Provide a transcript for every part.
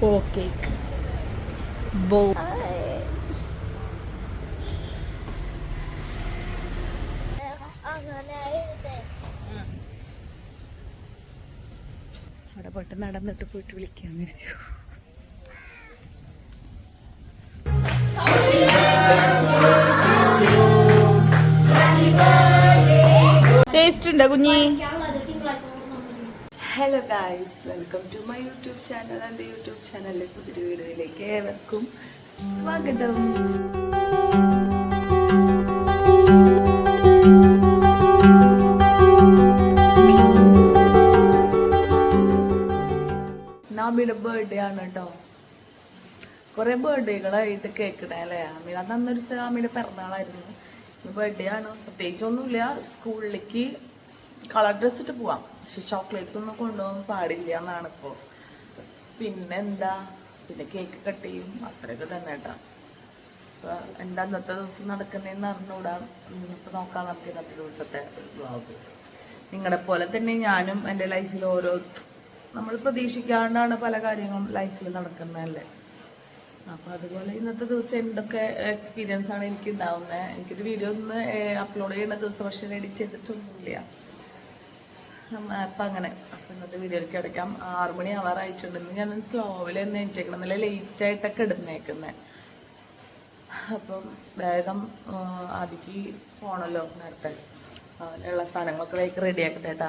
ബോ cake. ബോ അവിടെ പോയിട്ട് നടന്നിട്ട് പോയിട്ട് വിളിക്കാൻ വെച്ചു ടേസ്റ്റ് ഉണ്ടോ കുഞ്ഞി? Hello guys welcome to my YouTube channel എന്റെ യൂട്യൂബ് ചാനലിലെ പുതിയൊരു വീഡിയോയിലേക്ക് ഏവർക്കും സ്വാഗതം. നാമിയുടെ ബർത്ത്ഡേ ആണ് കേട്ടോ കുറേ ബർത്ത്ഡേകളായിട്ട് കേൾക്കണേ അല്ലേ? ആമിന അന്ന് അന്നൊരു അമ്മയുടെ പിറന്നാളായിരുന്നു. ബർത്ത്ഡേ ആണ്. പ്രത്യേകിച്ചൊന്നുമില്ല. സ്കൂളിലേക്ക് കളർ ഡ്രസ് ഇട്ട് പോവാം. പക്ഷെ ചോക്ലേറ്റ്സ് ഒന്നും കൊണ്ടുപോകാൻ പാടില്ല എന്നാണ് ഇപ്പോൾ പിന്നെ എന്താ പിന്നെ കേക്ക് കട്ട് ചെയ്യും. അത്രയൊക്കെ തന്നെ കേട്ടോ അപ്പോൾ എന്താ ഇന്നത്തെ ദിവസം നടക്കുന്നതെന്ന് അറിഞ്ഞുകൂടാ ഇപ്പോൾ നോക്കാം നമുക്ക് ഇന്നത്തെ ദിവസത്തെ വ്ളോഗ് നിങ്ങളെ പോലെ തന്നെ ഞാനും എന്റെ ലൈഫിൽ ഓരോ നമ്മൾ പ്രതീക്ഷിക്കാണ്ടാണ് പല കാര്യങ്ങളും ലൈഫിൽ നടക്കുന്നതല്ലേ അപ്പോൾ അതുപോലെ ഇന്നത്തെ ദിവസം എന്തൊക്കെ എക്സ്പീരിയൻസ് ആണ് എനിക്ക് ഉണ്ടാവുന്നത് എനിക്കൊരു വീഡിയോ ഒന്ന് അപ്ലോഡ് ചെയ്യുന്ന ദിവസം പക്ഷേ എഡിറ്റ് ചെയ്തിട്ടൊന്നുമില്ല. അപ്പം അങ്ങനെ. അപ്പം ഇന്നത്തെ വീഡിയോയിലേക്ക് അടയ്ക്കാം ആറ് മണി ആവാറായിട്ടുണ്ടെന്ന് ഞാൻ സ്ലോവിൽ തന്നെ എണീറ്റേക്കണം. നല്ല ലേറ്റ് ആയിട്ടൊക്കെ ഇടുന്നേക്കുന്നത് അപ്പം വേഗം ആദ്യക്ക് പോണല്ലോ നേരത്തെ. അതിനുള്ള സാധനങ്ങളൊക്കെ വേഗം റെഡിയാക്കട്ടെ കേട്ടാ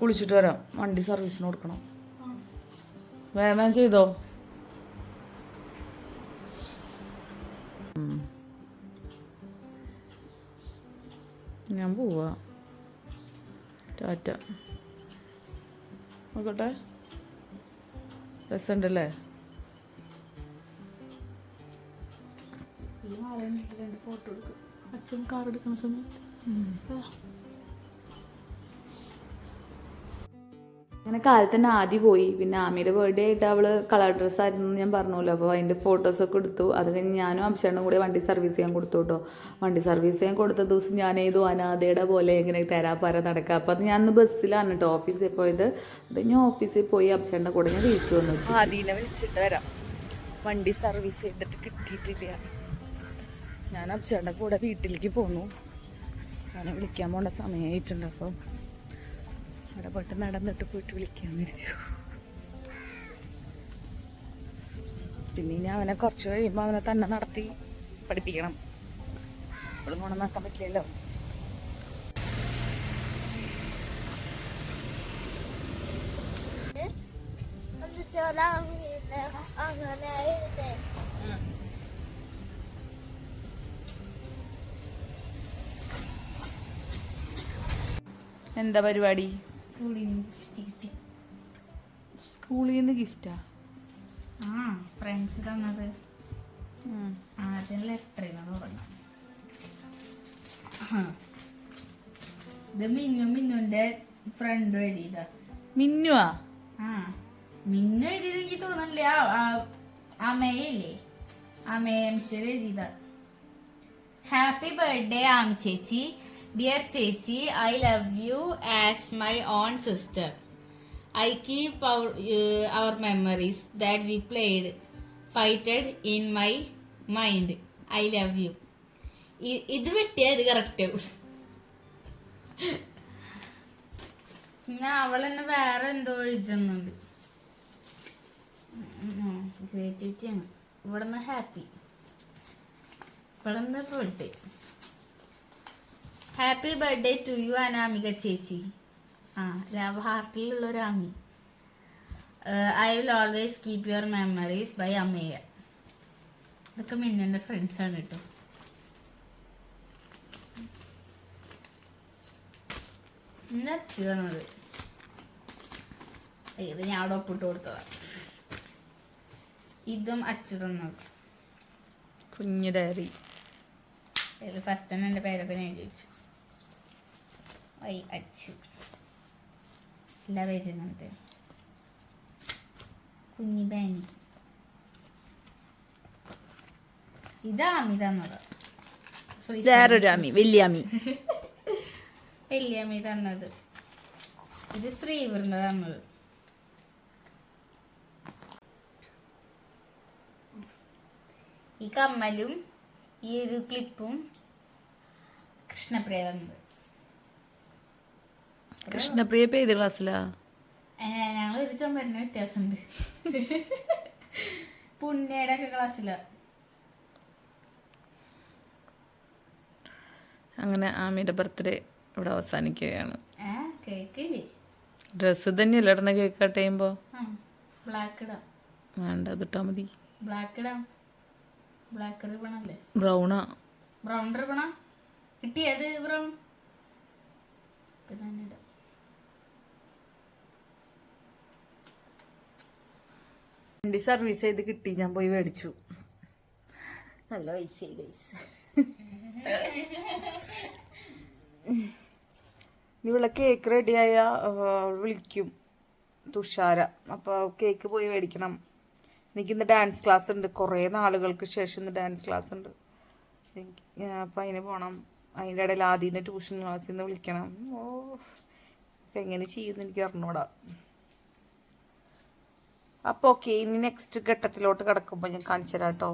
കുളിച്ചിട്ട് വരാം. വണ്ടി സർവീസിന് കൊടുക്കണം. വേഗം ചെയ്തോ? ഞാൻ പോവാ. ടാറ്റ. നോക്കട്ടെ. രസമുണ്ടല്ലേ ഫോട്ടോ എടുക്കും. അച്ഛൻ കാർ എടുക്കുന്ന സമയത്ത്. അങ്ങനെ കാലത്ത് തന്നെ ആദ്യം പോയി. പിന്നെ ആമിയുടെ ബർത്ത്ഡേ ആയിട്ട് അവൾ കളർ ഡ്രസ്സ് ആയിരുന്നു എന്ന് ഞാൻ പറഞ്ഞല്ലോ അപ്പോൾ ഫോട്ടോസ് ഒക്കെ എടുത്തു. അത് കഴിഞ്ഞ് ഞാനും അംശണ്ണും കൂടി വണ്ടി സർവീസ് ചെയ്യാൻ കൊടുത്തു കേട്ടോ. വണ്ടി സർവീസ് ചെയ്യാൻ കൊടുത്ത ദിവസം ഞാൻ ഏതോ അനാഥയുടെ പോലെ ഇങ്ങനെ തരാപ്പാര നടക്കുക. അപ്പോൾ അത് ഞാൻ ഇന്ന് ബസ്സിലാണ് കേട്ടോ ഓഫീസിൽ പോയത്. അത് ഞാൻ ഓഫീസിൽ പോയി അംശണ്ണ കൂടെ ഞാൻ തിരിച്ചു വന്നു ആദ്യം വിളിച്ചിട്ട് വരാം. വണ്ടി സർവീസ് ചെയ്തിട്ട് കിട്ടിയിട്ടില്ല. ഞാൻ അംശണ്ണ കൂടെ വീട്ടിലേക്ക് പോന്നു. ഞാൻ വിളിക്കാൻ പോണ്ട സമയമായിട്ടുണ്ട് അപ്പം. അവിടെ പോയിട്ട് നടന്നിട്ട് പോയിട്ട് വിളിക്കാൻ വിചാരിച്ചു. പിന്നെ ഇനി അവനെ കുറച്ച് കഴിയുമ്പോൾ അവനെ തന്നെ നടത്തി പഠിപ്പിക്കണം. ഗുണം നടക്കാൻ പറ്റില്ലല്ലോ. എന്താ പരിപാടി? സ്കൂളിൽ നിന്ന് ഗിഫ്റ്റാ ആ? ഫ്രണ്ട്സ് തന്നത്. ആദ്യം ലെറ്റർ പറഞ്ഞു ഇത് മിന്നു മിന്നുന്റെ ഫ്രണ്ട് എഴുതിയതാ. മിന്നുവാ? ആ. മിന്നു എഴുതിയത് എനിക്ക് തോന്നുന്നില്ല. ആ- അമ്മയെ എഴുതിയതാ. ഹാപ്പി ബർത്ത്ഡേ ആമി ചേച്ചി. ഡിയർ ചേച്ചി I love you as my own sister I keep our our memories that we played fighted in my mind I love you ഇത് വെട്ടിയാൽ ഇത് കറക്റ്റ് പിന്നെ അവൾ തന്നെ വേറെ എന്തോ എഴുതുന്നുണ്ട്. ക്രിയേറ്റിവിറ്റിയാണ് ഇവിടെ നിന്ന് ഹാപ്പി ഇവിടെ നിന്ന് birthday happy birthday to you Anamika ചേച്ചി. ആ ഹാർട്ടിലുള്ള ഒരു Ami I will always keep your memories by അമ്മയ. ഇതൊക്കെ ഫ്രണ്ട്സ് ആണ് കേട്ടോ ഇന്ന ഇത് ഞാൻ അവിടെ ഒപ്പിട്ട് കൊടുത്തതാ. ഇതും അച്ചു തന്നത്. കുഞ്ഞു ഡയറി ഫസ്റ്റ് തന്നെ എന്റെ പേരൊക്കെ ഞാൻ ചോദിച്ചു ഐ അച്ചു. എല്ലാ പേജും കണ്ടിട്ട് കുഞ്ഞി ബാനി. ഇതാ അമിത Free വേറൊരു അമ്മി വലിയ അമ്മി വലിയ അമ്മി തന്നത്. ഇത് ശ്രീവൃന്ദ തന്നത്. ഈ കമ്മലും ഈ ഒരു ക്ലിപ്പും കൃഷ്ണപ്രിയ തന്നത്. കൃഷ്ണപ്രിയ ഇപ്പൊ ഏത് ക്ലാസ്സിലാ? ഞങ്ങൾ ഒരു ചുമരിന് വ്യത്യാസമുണ്ട്. പുണ്യയുടെ ഒക്കെ ക്ലാസ്സിലാ. അങ്ങനെ ആമിയുടെ ബർത്ത്ഡേ ഇവിടെ അവസാനിക്കുകയാണ്. ഡ്രസ്സ് തന്നെയല്ലേ ഇടണ കേക്ക് കട്ട് ചെയ്യുമ്പോ? ബ്ലാക്ക് ഇടാം. വേണ്ട അതിട്ടാ മതി. ബ്ലാക്ക് ഇടാം. ബ്ലാക്ക് റിബണല്ലേ അല്ലേ ബ്രൗണാ. ബ്രൗൺ റിബണാ കിട്ടിയത് ബ്രൗൺ? ഇപ്പൊ തന്നെ ഇടാം വണ്ടി സർവീസ് ചെയ്ത് കിട്ടി. ഞാൻ പോയി മേടിച്ചു. നല്ല പൈസ പൈസ ഇവിടെ കേക്ക് റെഡിയായ വിളിക്കും. തുഷാര. അപ്പോൾ കേക്ക് പോയി മേടിക്കണം. എനിക്കിന്ന് ഡാൻസ് ക്ലാസ് ഉണ്ട്. കുറേ നാളുകൾക്ക് ശേഷം ഇന്ന് ഡാൻസ് ക്ലാസ് ഉണ്ട്. അപ്പം അതിന് പോകണം അതിന്റെ ഇടയിൽ ആദ്യം ട്യൂഷൻ ക്ലാസ്സിൽ നിന്ന് വിളിക്കണം. ഓ എങ്ങനെ ചെയ്യുമെന്ന് എനിക്ക് അറിഞ്ഞൂടാ. അപ്പോൾ ഓക്കെ ഇനി നെക്സ്റ്റ് ഘട്ടത്തിലോട്ട് കിടക്കുമ്പോൾ ഞാൻ കാണിച്ചു തരാം കേട്ടോ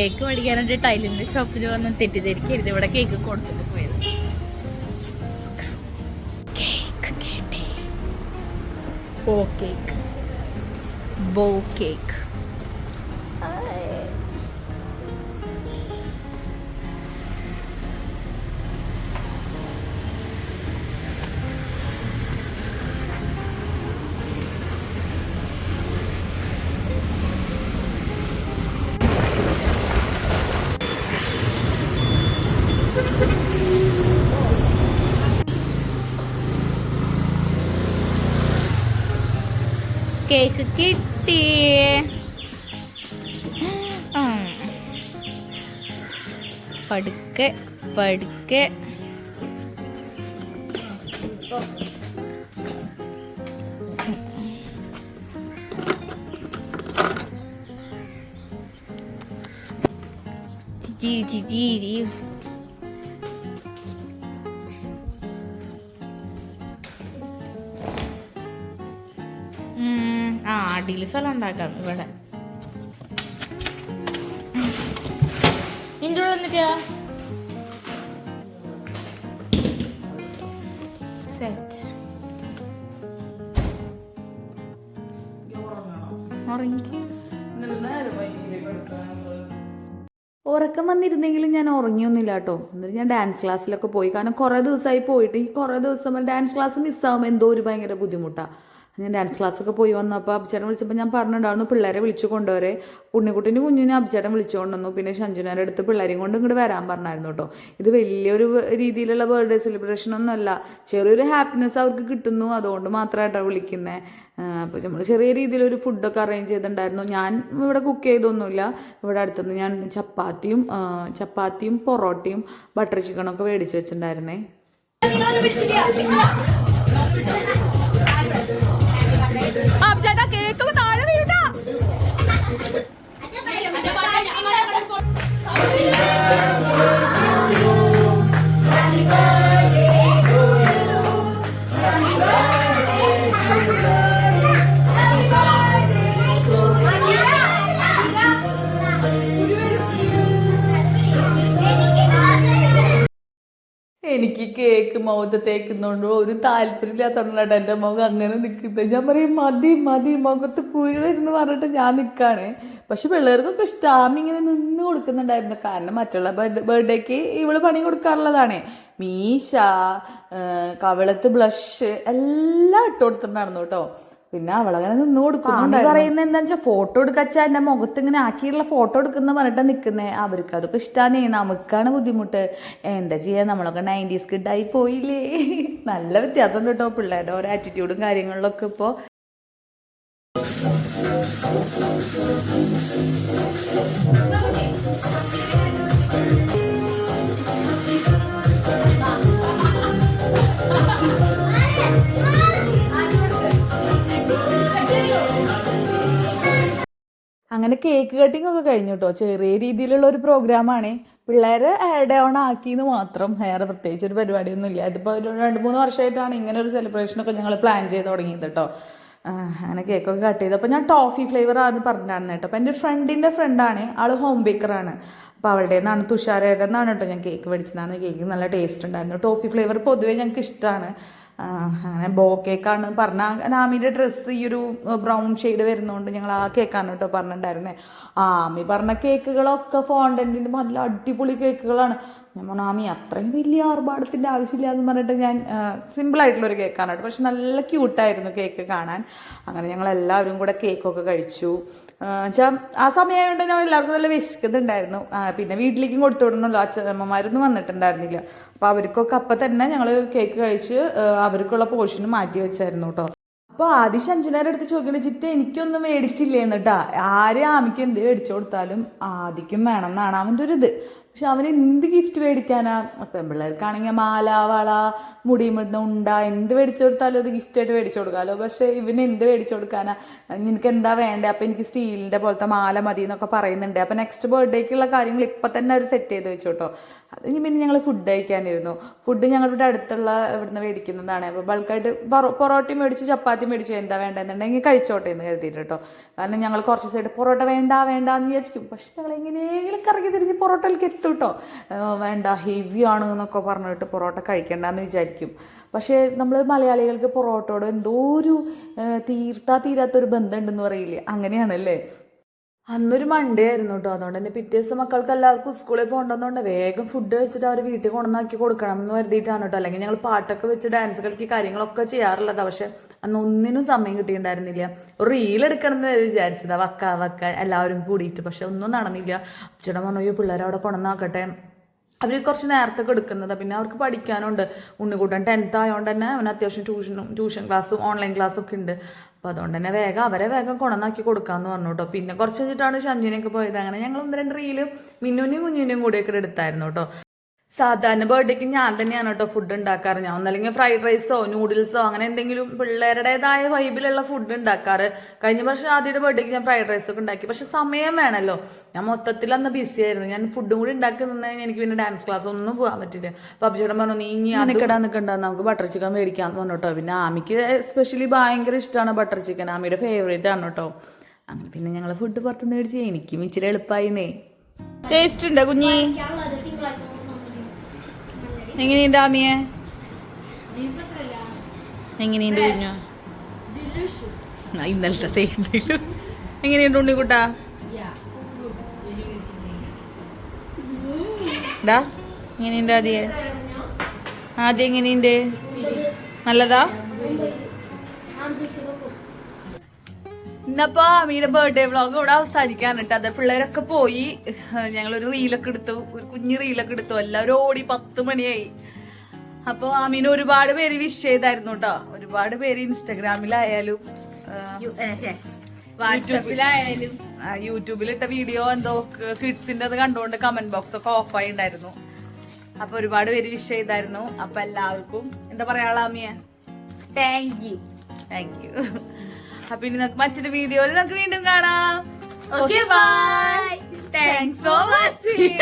കേക്ക് മേടിക്കാനായിട്ട് ടൈലിന്റെ ഷോപ്പിൽ വന്ന് തെറ്റിദ്ധരിക്കരുത്. ഇവിടെ കേക്ക് കൊടുത്തിട്ട് പോയത്. ബോ കേക്ക്. ബോ കേക്ക്. കേക്ക് കിട്ടി പടുക്കെ പടുക്കെ. ചിരി ചിരി. സ്ഥലം ഉണ്ടാക്കാം ഇവിടെ നിന്റെ സെറ്റ് ഉറക്കം വന്നിരുന്നെങ്കിലും ഞാൻ ഉറങ്ങിയൊന്നുമില്ല കേട്ടോ. എന്നിട്ട് ഞാൻ ഡാൻസ് ക്ലാസ്സിലൊക്കെ പോയി. കാരണം കുറേ ദിവസമായി പോയിട്ട് ഈ കുറേ ദിവസം ഡാൻസ് ക്ലാസ് മിസ്സാകുമ്പോൾ എന്തോ ഒരു ഭയങ്കര ബുദ്ധിമുട്ടാണ് ഞാൻ ഡാൻസ് ക്ലാസ്സൊക്കെ പോയി വന്നപ്പോൾ അഭിചേട്ടൻ വിളിച്ചപ്പോൾ ഞാൻ പറഞ്ഞിട്ടുണ്ടായിരുന്നു പിള്ളേരെ വിളിച്ചു കൊണ്ടുവരെ. ഉണ്ണിക്കുട്ടിന്റെ കുഞ്ഞിനെ അഭിചേട്ടൻ വിളിച്ചു കൊണ്ടുവന്നു. പിന്നെ ഷഞ്ജുനാരുടെ അടുത്ത് പിള്ളേരെയും കൊണ്ട് ഇങ്ങോട്ട് വരാൻ പറഞ്ഞായിരുന്നു കേട്ടോ ഇത് വലിയൊരു രീതിയിലുള്ള ബർത്ത്ഡേ സെലിബ്രേഷൻ ഒന്നുമല്ല ചെറിയൊരു ഹാപ്പിനെസ് അവർക്ക് കിട്ടുന്നു. അതുകൊണ്ട് മാത്രമായിട്ടാണ് വിളിക്കുന്നത് അപ്പോൾ നമ്മൾ ചെറിയ രീതിയിലൊരു ഫുഡൊക്കെ അറേഞ്ച് ചെയ്തിട്ടുണ്ടായിരുന്നു. ഞാൻ ഇവിടെ കുക്ക് ചെയ്തൊന്നുമില്ല. ഇവിടെ അടുത്തുനിന്ന് ഞാൻ ചപ്പാത്തിയും ചപ്പാത്തിയും പൊറോട്ടയും ബട്ടർ ചിക്കനൊക്കെ മേടിച്ച് വെച്ചിട്ടുണ്ടായിരുന്നേ. കേക്ക് താഴെ വീഴാ കേക്ക് മുഖത്ത് തേക്കുന്നോണ്ട് ഒരു താല്പര്യമില്ലാത്തതുകൊണ്ടാണ് എന്റെ മുഖം അങ്ങനെ നിൽക്കുന്നത് ഞാൻ പറയും മതി മതി മുഖത്ത് കുഴി വരുന്നു പറഞ്ഞിട്ട് ഞാൻ നിൽക്കുകയാണ് പക്ഷെ പിള്ളേർക്കൊക്കെ ഇഷ്ടം ആമി ഇങ്ങനെ നിന്ന് കൊടുക്കുന്നുണ്ടായിരുന്നു. കാരണം മറ്റുള്ള ബർത്ത്ഡേക്ക് ഇവൾ പണി കൊടുക്കാറുള്ളതാണ്. മീശ കവളത്ത് ബ്ലഷ് എല്ലാം ഇട്ട് കൊടുത്തിട്ടുണ്ടായിരുന്നു കേട്ടോ. പിന്നെ അവളങ്ങനെ നിന്ന് കൊടുക്കുന്നുണ്ട് പറയുന്നത് എന്താ വെച്ചാൽ ഫോട്ടോ എടുക്കച്ചാ എന്റെ മുഖത്ത് ഇങ്ങനെ ആക്കിയിട്ടുള്ള ഫോട്ടോ എടുക്കുന്ന പറഞ്ഞിട്ട് നിൽക്കുന്നേ അവർക്ക് അതൊക്കെ ഇഷ്ടമാണേ നമുക്കാണ് ബുദ്ധിമുട്ട്. എന്താ ചെയ്യാ? നമ്മളൊക്കെ നയന്റീസ് കിഡായി പോയില്ലേ? നല്ല വ്യത്യാസം കേട്ടോ പിള്ളേരുടെ ഓരോ ആറ്റിറ്റ്യൂഡും കാര്യങ്ങളിലൊക്കെ ഇപ്പോൾ അങ്ങനെ കേക്ക് കട്ടിംഗ് ഒക്കെ കഴിഞ്ഞു കേട്ടോ ചെറിയ രീതിയിലുള്ള ഒരു പ്രോഗ്രാമാണ് പിള്ളേരെ ആഡ് ഓൺ ആക്കിയെന്ന് മാത്രം. വേറെ പ്രത്യേകിച്ച് ഒരു പരിപാടിയൊന്നും ഇല്ല. ഇതിപ്പോൾ ഒരു രണ്ട് മൂന്ന് വർഷമായിട്ടാണ് ഇങ്ങനെ ഒരു സെലിബ്രേഷനൊക്കെ ഞങ്ങൾ പ്ലാൻ ചെയ്ത് തുടങ്ങിയത് കേട്ടോ അങ്ങനെ കേക്കൊക്കെ കട്ട് ചെയ്ത്. അപ്പോൾ ഞാൻ ടോഫി ഫ്ലേവർ ആണെന്ന് പറഞ്ഞാണ് കേട്ടോ. അപ്പോൾ എന്റെ ഫ്രണ്ടിന്റെ ഫ്രണ്ടാണ് ആൾ ഹോം ബേക്കറാണ് അപ്പോൾ അവളുടെ നിന്നാണ് തുഷാരയുടെ നിന്നാണ് കേട്ടോ ഞാൻ കേക്ക് മേടിച്ചതാണ് കേക്ക് നല്ല ടേസ്റ്റ് ഉണ്ടായിരുന്നു. ടോഫി ഫ്ലേവർ പൊതുവേ ഞങ്ങൾക്ക് ഇഷ്ടമാണ് അങ്ങനെ ബോ കേക്കാണ് പറഞ്ഞ ആമിന്റെ ഡ്രസ്സ് ഈ ഒരു ബ്രൗൺ ഷെയ്ഡ് വരുന്നതുകൊണ്ട് ഞങ്ങൾ ആ കേക്കാണ് കേട്ടോ പറഞ്ഞിട്ടുണ്ടായിരുന്നത് ആമി പറഞ്ഞ കേക്കുകളൊക്കെ ഫോണ്ടന്റിന്റെ നല്ല അടിപൊളി കേക്കുകളാണ്. ഞാൻ പറഞ്ഞു ആമി അത്രയും വലിയ ആർഭാടത്തിന്റെ ആവശ്യമില്ല എന്ന് പറഞ്ഞിട്ട് ഞാൻ സിമ്പിളായിട്ടുള്ളൊരു കേക്കാണ് കേട്ടോ. പക്ഷെ നല്ല ക്യൂട്ടായിരുന്നു കേക്ക് കാണാൻ. അങ്ങനെ ഞങ്ങൾ എല്ലാവരും കൂടെ കേക്കൊക്കെ കഴിച്ചു. വെച്ചാൽ ആ സമയമായതുകൊണ്ട് ഞാൻ എല്ലാവർക്കും നല്ല വിശക്കുന്നുണ്ടായിരുന്നു. പിന്നെ വീട്ടിലേക്കും കൊടുത്തു വിടണമല്ലോ അച്ഛനമ്മമാരൊന്നും വന്നിട്ടുണ്ടായിരുന്നില്ല. അപ്പോൾ അവർക്കൊക്കെ അപ്പം തന്നെ ഞങ്ങൾ കേക്ക് കഴിച്ച് അവർക്കുള്ള പോർഷന് മാറ്റി വെച്ചായിരുന്നു കേട്ടോ. അപ്പോൾ ആദ്യം ശഞ്ജുനാരുടെ അടുത്ത് ചോദിക്കണ ചിറ്റ എനിക്കൊന്നും മേടിച്ചില്ലേന്ന് കേട്ടാ ആര് ആമിക്ക് എന്ത് മേടിച്ചു കൊടുത്താലും ആദിക്കും വേണമെന്നാണ് അവന്റെ ഒരു ഇത്. പക്ഷെ അവന് എന്ത് ഗിഫ്റ്റ് മേടിക്കാനാ? പെൺപിള്ളേർക്കാണെങ്കിൽ മാല വള മുടിയുമിടുന്ന ഉണ്ട എന്ത് മേടിച്ചു കൊടുത്താലും അത് ഗിഫ്റ്റായിട്ട് മേടിച്ചു കൊടുക്കാമല്ലോ പക്ഷേ ഇവന് എന്ത് മേടിച്ചു കൊടുക്കാനാ? നിനക്ക് എന്താ വേണ്ടേ? അപ്പം എനിക്ക് സ്റ്റീലിന്റെ പോലത്തെ മാല മതി എന്നൊക്കെ പറയുന്നുണ്ട്. അപ്പം നെക്സ്റ്റ് ബർത്ത്ഡേക്കുള്ള കാര്യങ്ങൾ ഇപ്പം തന്നെ അവർ സെറ്റ് ചെയ്ത് വെച്ചു കേട്ടോ അത് പിന്നെ ഞങ്ങൾ ഫുഡ് കഴിക്കാനിരുന്നു. ഫുഡ് ഞങ്ങളുടെ അടുത്തുള്ള ഇവിടുന്ന് മേടിക്കുന്നതാണ്. അപ്പോൾ ബൾക്കായിട്ട് പൊറോട്ട മേടിച്ച് ചപ്പാത്തി മേടിച്ചു എന്താ വേണ്ടതെന്നുണ്ടെങ്കിൽ കഴിച്ചോട്ടെ എന്ന് കരുതിയിട്ട് കേട്ടോ കാരണം ഞങ്ങൾ കുറച്ച് സൈഡ് പൊറോട്ട വേണ്ട വേണ്ട എന്ന് വിചാരിക്കും. പക്ഷെ ഞങ്ങൾ എങ്ങനെയെങ്കിലും കറങ്ങി തിരിഞ്ഞ് പൊറോട്ടയിലേക്ക് എത്തും കേട്ടോ വേണ്ട ഹെവി ആണ് എന്നൊക്കെ പറഞ്ഞിട്ട് പൊറോട്ട കഴിക്കണ്ടെന്ന് വിചാരിക്കും. പക്ഷേ നമ്മൾ മലയാളികൾക്ക് പൊറോട്ടയോട് എന്തോ ഒരു തീർത്താ തീരാത്തൊരു ബന്ധമുണ്ടെന്ന് പറയില്ലേ? അങ്ങനെയാണല്ലേ? അന്നൊരു മൺഡേ ആയിരുന്നു കേട്ടോ അതുകൊണ്ട് തന്നെ പിറ്റേ ദിവസം മക്കൾക്ക് എല്ലാവർക്കും സ്കൂളിൽ പോകേണ്ടതുകൊണ്ട് വേഗം ഫുഡ് വെച്ചിട്ട് അവർ വീട്ടിൽ കൊണ്ടുവന്നാക്കി കൊടുക്കണം എന്ന് കരുതിയിട്ടാണ് കേട്ടോ അല്ലെങ്കിൽ ഞങ്ങൾ പാട്ടൊക്കെ വെച്ച് ഡാൻസ് കളിക്ക് കാര്യങ്ങളൊക്കെ ചെയ്യാറുള്ളതാ. പക്ഷെ അന്ന് ഒന്നിനും സമയം കിട്ടിയിട്ടുണ്ടായിരുന്നില്ല. ഒരു റീൽ എടുക്കണം എന്ന് വിചാരിച്ചതാ. വക്ക വക്ക എല്ലാവരും കൂടിയിട്ട്. പക്ഷെ ഒന്നും നടന്നില്ല. ചേട്ടൻ പറഞ്ഞു "അയ്യോ, പിള്ളേരെ അവിടെ കൊണ്ടുവന്നാക്കട്ടെ. അവർ കുറച്ച് നേരത്തെ എടുക്കുന്നത് പിന്നെ അവർക്ക് പഠിക്കാനുണ്ട്. ഉണ്ണിക്കൂട്ടൻ ടെൻത്ത് ആയതുകൊണ്ട് തന്നെ അവന് അത്യാവശ്യം ട്യൂഷനും ട്യൂഷൻ ക്ലാസ്സും ഓൺലൈൻ ക്ലാസ്സും ഒക്കെ ഉണ്ട്. അപ്പോൾ അതുകൊണ്ട് തന്നെ വേഗം അവരെ വേഗം കൊണന്നാക്കി കൊടുക്കാമെന്ന് പറഞ്ഞു കേട്ടോ പിന്നെ കുറച്ച് കഴിഞ്ഞിട്ടാണ് ഷഞ്ജുവിനൊക്കെ പോയത്. അങ്ങനെ ഞങ്ങൾ ഒന്ന് രണ്ട് റീലും മിന്നുവിനും കുഞ്ഞിനും കൂടിയൊക്കെ എടുത്തായിരുന്നു കേട്ടോ സാധാരണ ബർത്ത്ഡേക്ക് ഞാൻ തന്നെയാണ് കേട്ടോ ഫുഡ് ഉണ്ടാക്കാറ്. ഞാൻ ഒന്നല്ലെങ്കിൽ ഫ്രൈഡ് റൈസോ നൂഡിൽസോ അങ്ങനെ എന്തെങ്കിലും പിള്ളേരുടേതായ വൈബിലുള്ള ഫുഡ് ഉണ്ടാക്കാറ്. കഴിഞ്ഞ വർഷം ആദ്യയുടെ ബർത്ത്ഡേക്ക് ഞാൻ ഫ്രൈഡ് റൈസ് ഒക്കെ ഉണ്ടാക്കി. പക്ഷെ സമയം വേണമല്ലോ ഞാൻ മൊത്തത്തിൽ അന്ന് ബിസി ആയിരുന്നു. ഞാൻ ഫുഡും കൂടി ഉണ്ടാക്കി നിന്ന് എനിക്ക് പിന്നെ ഡാൻസ് ക്ലാസ് ഒന്നും പോകാൻ പറ്റില്ല. പബ്ജിയുടെ പറഞ്ഞു നീ ഇനി നിൽക്കടാ നിൽക്കണ്ട നമുക്ക് ബട്ടർ ചിക്കൻ മേടിക്കാന്ന് പറഞ്ഞു കേട്ടോ പിന്നെ ആമിക്ക് എസ്പെഷ്യലി ഭയങ്കര ഇഷ്ടമാണ് ബട്ടർ ചിക്കൻ ആമിയുടെ ഫേവറേറ്റ് ആണ് കേട്ടോ അങ്ങനെ പിന്നെ ഞങ്ങൾ ഫുഡ് പുറത്തുനിന്ന് മേടിച്ച് എനിക്കും ഇച്ചിരി എളുപ്പമായിന്നേ ടേസ്റ്റ് ഉണ്ടോ കുഞ്ഞി? എങ്ങനെയുണ്ട് ആമിയെ? എങ്ങനെയുണ്ട് കുഞ്ഞു ഇന്നലത്തെ സെയിം എങ്ങനെയുണ്ട് ഉണ്ണിക്കുട്ടാ ഡാ എങ്ങനെയുണ്ട് ആദ്യ? ആദ്യം എങ്ങനെയുണ്ട്? നല്ലതാ? ഇന്നപ്പോ അമ്മയുടെ ബർത്ത്ഡേ വ്ളോഗ് ഇവിടെ അവസാനിക്കാണ് കേട്ടോ. അത് പിള്ളേരൊക്കെ പോയി. ഞങ്ങളൊരു റീലൊക്കെ എടുത്തു. ഒരു കുഞ്ഞു റീലൊക്കെ എടുത്തു. എല്ലാവരും ഓടി പത്ത് മണിയായി. അപ്പോൾ അമീന ഒരുപാട് പേര് വിഷ് ചെയ്തായിരുന്നു കേട്ടോ. ഒരുപാട് പേര് ഇൻസ്റ്റഗ്രാമിലായാലും വാട്സപ്പിലായാലും യൂട്യൂബിലിട്ട വീഡിയോ എന്തോ കിഡ്സിന്റെ അത് കണ്ടുകൊണ്ട് കമന്റ് ബോക്സ് ഒക്കെ ഓഫ് ആയി ഉണ്ടായിരുന്നു അപ്പൊ ഒരുപാട് പേര് വിഷ് ചെയ്തായിരുന്നു. അപ്പൊ എല്ലാവർക്കും എന്താ പറയാ അമ്മിയ താങ്ക് യു താങ്ക് യു അപ്പൊ ഇനി നമുക്ക് മറ്റൊരു വീഡിയോയിൽ നമുക്ക് വീണ്ടും കാണാം. Okay bye thanks for watching